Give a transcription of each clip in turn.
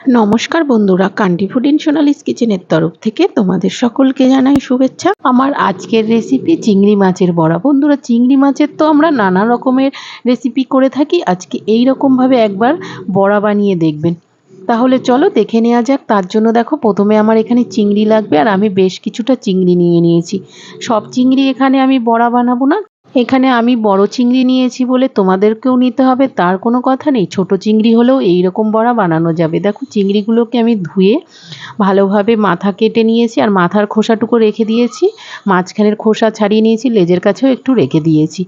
নমস্কার বন্ধুরা country food in Sonali's কিচেনের তরফ থেকে তোমাদের সকলকে জানাই শুভেচ্ছা। আমার আজকের রেসিপি চিংড়ি মাছের বড়া। বন্ধুরা, চিংড়ি মাছের তো আমরা নানা রকমের রেসিপি করে থাকি। আজকে এই রকমভাবে একবার বড়া বানিয়ে দেখবেন। তাহলে চলো দেখে নেওয়া যাক। তার জন্য দেখো, প্রথমে আমার এখানে চিংড়ি লাগবে আর আমি বেশ কিছুটা চিংড়ি নিয়ে নিয়েছি। সব চিংড়ি এখানে আমি বড়া বানাবো না। এখানে আমি বড় চিংড়ি নিয়েছি বলে তোমাদেরকেও নিতে হবে, তার কোনো কথা নেই। ছোট চিংড়ি হলেও এই রকম বড়া বানানো যাবে। দেখো, চিংড়িগুলোকে আমি ধুয়ে ভালোভাবে মাথা কেটে নিয়েছি আর মাথার খোসাটুকু রেখে দিয়েছি। মাঝখানের খোসা ছাড়িয়ে নিয়েছি, লেজের কাছেও একটু রেখে দিয়েছি।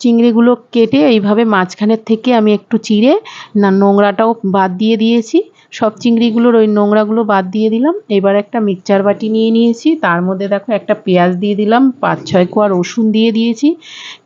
চিংড়িগুলো কেটে এইভাবে মাঝখানের থেকে আমি একটু চিড়ে না, নোংরাটাও বাদ দিয়ে দিয়েছি। সব চিংড়িগুলোর ওই নোংরাগুলো বাদ দিয়ে দিলাম। এবার একটা মিক্সচার বাটি নিয়ে নিয়েছি। তার মধ্যে দেখো একটা পেঁয়াজ দিয়ে দিলাম, পাঁচ, ছয় কোয়া রসুন দিয়ে দিয়েছি,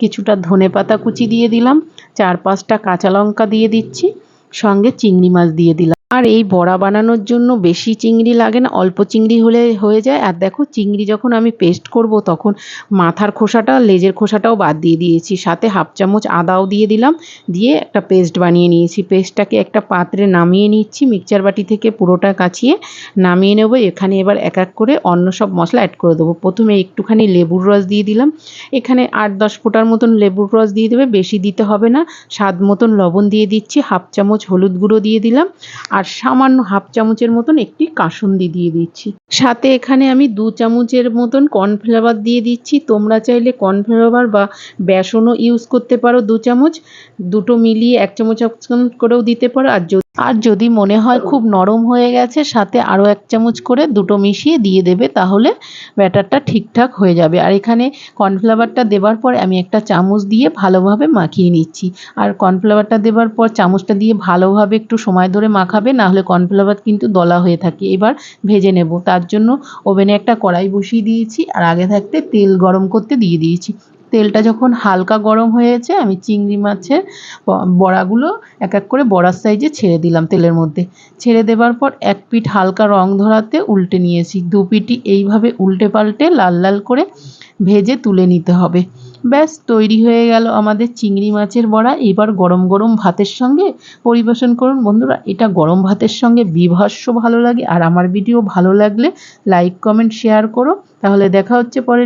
কিছুটা ধনে পাতা কুচি দিয়ে দিলাম, চার, পাঁচটা কাঁচা লঙ্কা দিয়ে দিচ্ছি, সঙ্গে চিংড়ি মাছ দিয়ে দিলাম। আর এই বড়া বানানোর জন্য বেশি চিংড়ি লাগে না, অল্প চিংড়ি হলে হয়ে যায়। আর দেখো, চিংড়ি যখন আমি পেস্ট করব, তখন মাথার খোসাটা, লেজের খোসাটাও বাদ দিয়ে দিয়েছি। সাথে হাফ চামচ আদাও দিয়ে দিলাম, দিয়ে একটা পেস্ট বানিয়ে নিয়েছি। পেস্টটাকে একটা পাত্রে নামিয়ে নিচ্ছি মিক্সচার বাটি থেকে পুরোটা কাছিয়ে নামিয়ে নেব। এখানে এবার এক এক করে অন্য সব মশলা অ্যাড করে দেবো। প্রথমে একটুখানি লেবুর রস দিয়ে দিলাম। এখানে আট দশ ফোঁটার মতন লেবুর রস দিয়ে দেবে, বেশি দিতে হবে না। স্বাদ মতন লবণ দিয়ে দিচ্ছি। হাফ চামচ হলুদ গুঁড়ো দিয়ে দিলাম। আর সামান্য হাফ চামচের মতন একটি কাসুন্দি দিয়ে দিচ্ছি। সাথে এখানে আমি দু চামচের মতন কর্নফ্লাওয়ার দিয়ে দিচ্ছি। তোমরা চাইলে কর্নফ্লাওয়ার বা বেসনও ইউজ করতে পারো দু চামচ। দুটো মিলিয়ে এক চামচ করেও দিতে পারো। আর আর যদি মনে হয় খুব নরম হয়ে গেছে সাথে আরও এক চামচ করে দুটো মিশিয়ে দিয়ে দেবে তাহলে ব্যাটারটা ঠিকঠাক হয়ে যাবে। আর এখানে কর্নফ্লাওয়ারটা দেওয়ার পর আমি একটা চামচ দিয়ে ভালোভাবে মাখিয়ে নিচ্ছি। আর কর্নফ্লাওয়ারটা দেওয়ার পর চামচটা দিয়ে ভালোভাবে একটু সময় ধরে মাখাবে না হলে কর্নফ্লাওয়ার কিন্তু দলা হয়ে থাকে। এবার ভেজে নেব। তার জন্য ওভেনে একটা কড়াই বসিয়ে দিয়েছি আর আগে থাকতে তেল গরম করতে দিয়ে দিয়েছি। তেলটা যখন হালকা গরম হয়েছে, আমি চিংড়ি মাছের বড়াগুলো এক এক করে বড়ার সাইজে ছেড়ে দিলাম তেলের মধ্যে। ছেড়ে দেবার পর এক পিঠ হালকা রং ধরাতে উল্টে নিয়েছি। দু পিঠই এইভাবে উল্টে পাল্টে লাল লাল করে ভেজে তুলে নিতে হবে। ব্যাস, তৈরি হয়ে গেল আমাদের চিংড়ি মাছের বড়া। এবার গরম গরম ভাতের সঙ্গে পরিবেশন করুন। বন্ধুরা, এটা গরম ভাতের সঙ্গে বিভৎস ভালো লাগে। আর আমার ভিডিও ভালো লাগলে লাইক, কমেন্ট, শেয়ার করো। তাহলে দেখা হচ্ছে পরে